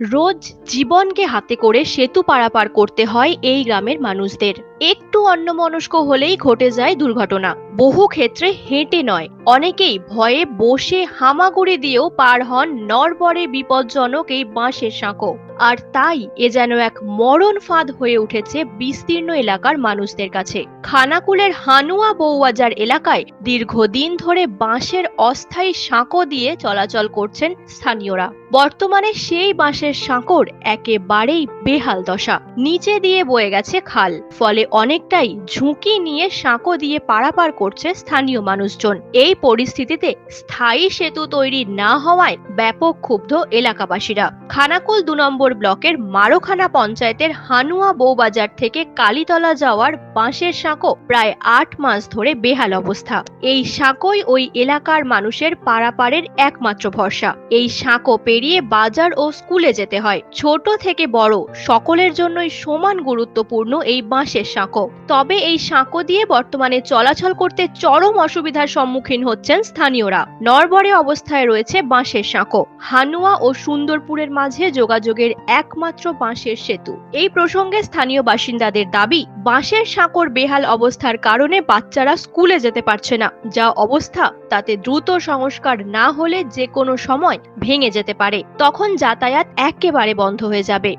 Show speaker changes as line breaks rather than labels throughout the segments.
রোজ জীবনকে হাতে করে সেতু পারাপার করতে হয় এই গ্রামের মানুষদের। একটু অন্যমনস্ক হলেই ঘটে যায় দুর্ঘটনা। বহু ক্ষেত্রে হেঁটে নয়। অনেকেই ভয়ে বসে হামাগুড়ি দিয়েও পার হন নরবরে বিপজ্জনক এই বাঁশের সাঁকো। আর তাই এ যেন এক মরণ ফাঁদ হয়ে উঠেছে বিস্তীর্ণ এলাকার মানুষদের কাছে। খানাকুলের হানুয়া বৌবাজার এলাকায় দীর্ঘদিন ধরে বাঁশের অস্থায়ী সাঁকো দিয়ে চলাচল করছেন স্থানীয়রা। বর্তমানে সেই বাঁশের সাঁকোর একেবারেই বেহাল দশা। নিচে দিয়ে বয়ে গেছে খাল। ফলে অনেকটাই ঝুঁকি নিয়ে সাঁকো দিয়ে পারাপার করছে স্থানীয় মানুষজন। এই পরিস্থিতিতে স্থায়ী সেতু তৈরি না হওয়ায় ব্যাপক ক্ষুব্ধ এলাকাবাসীরা। খানাকুল দু নম্বর ব্লকের মারোখানা পঞ্চায়েতের হানুয়া বৌবাজার থেকে কালীতলা যাওয়ার বাঁশের সাঁকো প্রায় আট মাস ধরে বেহাল অবস্থা। এই সাঁকোই ওই এলাকার মানুষের পারাপারের একমাত্র ভরসা। এই সাঁকো পেরিয়ে বাজার ও স্কুলে যেতে হয়। ছোট থেকে বড়, সকলের জন্যই সমান গুরুত্বপূর্ণ এই বাঁশের সাঁকো। তবে এই সাঁকো দিয়ে বর্তমানে চলাচল করতে চরম অসুবিধার সম্মুখীন হচ্ছেন স্থানীয়রা। নরবরে অবস্থায় রয়েছে বাঁশের সাঁকো। হানুয়া ও সুন্দরপুরের মাঝে যোগাযোগের একমাত্র বাঁশের সেতু। এই প্রসঙ্গে স্থানীয় বাসিন্দাদের দাবি, বাঁশের সাঁকোর বেহাল অবস্থার কারণে বাচ্চারা স্কুলে যেতে পারছে না, যা অবস্থা তাতে দ্রুত সংস্কার না হলে যে কোনো সময় ভেঙে যেতে পারে। তখন যাতায়াত একেবারে বন্ধ হয়ে যাবে।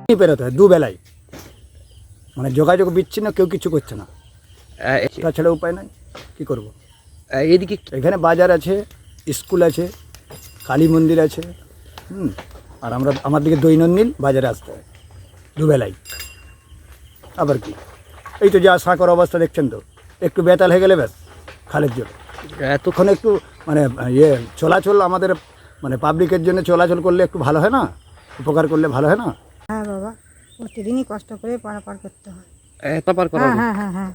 মানে যোগাযোগ বিচ্ছিন্ন কেউ কিছু করছে না। তাছাড়া উপায় নাই কি করব।
এদিকে
এখানে বাজার আছে স্কুল আছে কালী মন্দির আছে হুম আর আমরা আমার দিকে দৈনন্দিন বাজারে আসতে হয় দুবেলাই। আবার কি? এই তো যা সাঁকর অবস্থা দেখছেন তো একটু বেতাল হয়ে গেলে ব্যাস খালের জন্য এতক্ষণ একটু মানে ইয়ে চলাচল আমাদের মানে পাবলিকের জন্য চলাচল করলে একটু ভালো হয় না? উপকার করলে ভালো হয় না?
হ্যাঁ বাবা। প্রতিদিনই কষ্ট করে পারাপার করতে হয়।
এত পার করা
হ্যাঁ
হবে?
হ্যাঁ হ্যাঁ হ্যাঁ।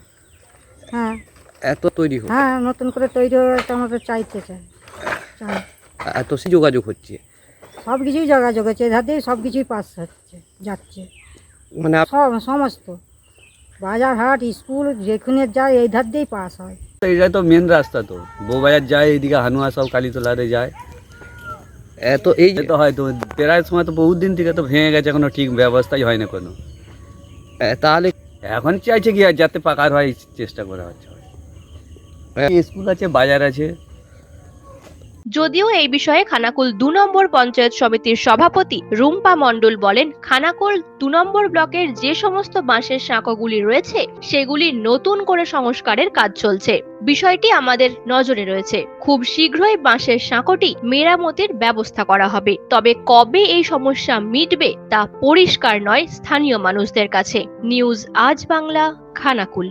হ্যাঁ।
এত তৈরি হোক।
হ্যাঁ নতুন করে তৈরি হয়ে তো আমাদের চাইতে চাই। চাই।
এত সে যোগাযোগ হচ্ছে।
সব কিছুই যোগাযোগ আছে এধার দিয়ে সব কিছুই পাস হচ্ছে যাচ্ছে।
মানে আপ-
সব সমস্ত। বাজার হাট স্কুল যেখানে যায় এই ধার দিয়েই পাস হয়।
এটা তো মেন রাস্তা তো। বউবাজার যায় এইদিকে হানুয়া সব কালীতলারে যায়।
এত এই যে
হয় তো হয়তো প্রায় সময় তো বহুত দিন থেকে তো ভেঙে গেছে এখনও ঠিক ব্যবস্থাই হয় না কোনো
তাহলে
এখন চাইছে কি যাতে পাকার হয় চেষ্টা করা হচ্ছে। স্কুল আছে বাজার আছে
যদিও এই বিষয়ে খানাকুল দু নম্বর পঞ্চায়েত সমিতির সভাপতি রুম্পা মণ্ডল বলেন, খানাকুল দু নম্বর ব্লকের যে সমস্ত বাঁশের সাঁকোগুলি রয়েছে, সেগুলি নতুন করে সংস্কারের কাজ চলছে। বিষয়টি আমাদের নজরে রয়েছে। খুব শীঘ্রই বাঁশের সাঁকোটি মেরামতির ব্যবস্থা করা হবে। তবে কবে এই সমস্যা মিটবে তা পরিষ্কার নয় স্থানীয় মানুষদের কাছে। নিউজ আজ বাংলা, খানাকুল।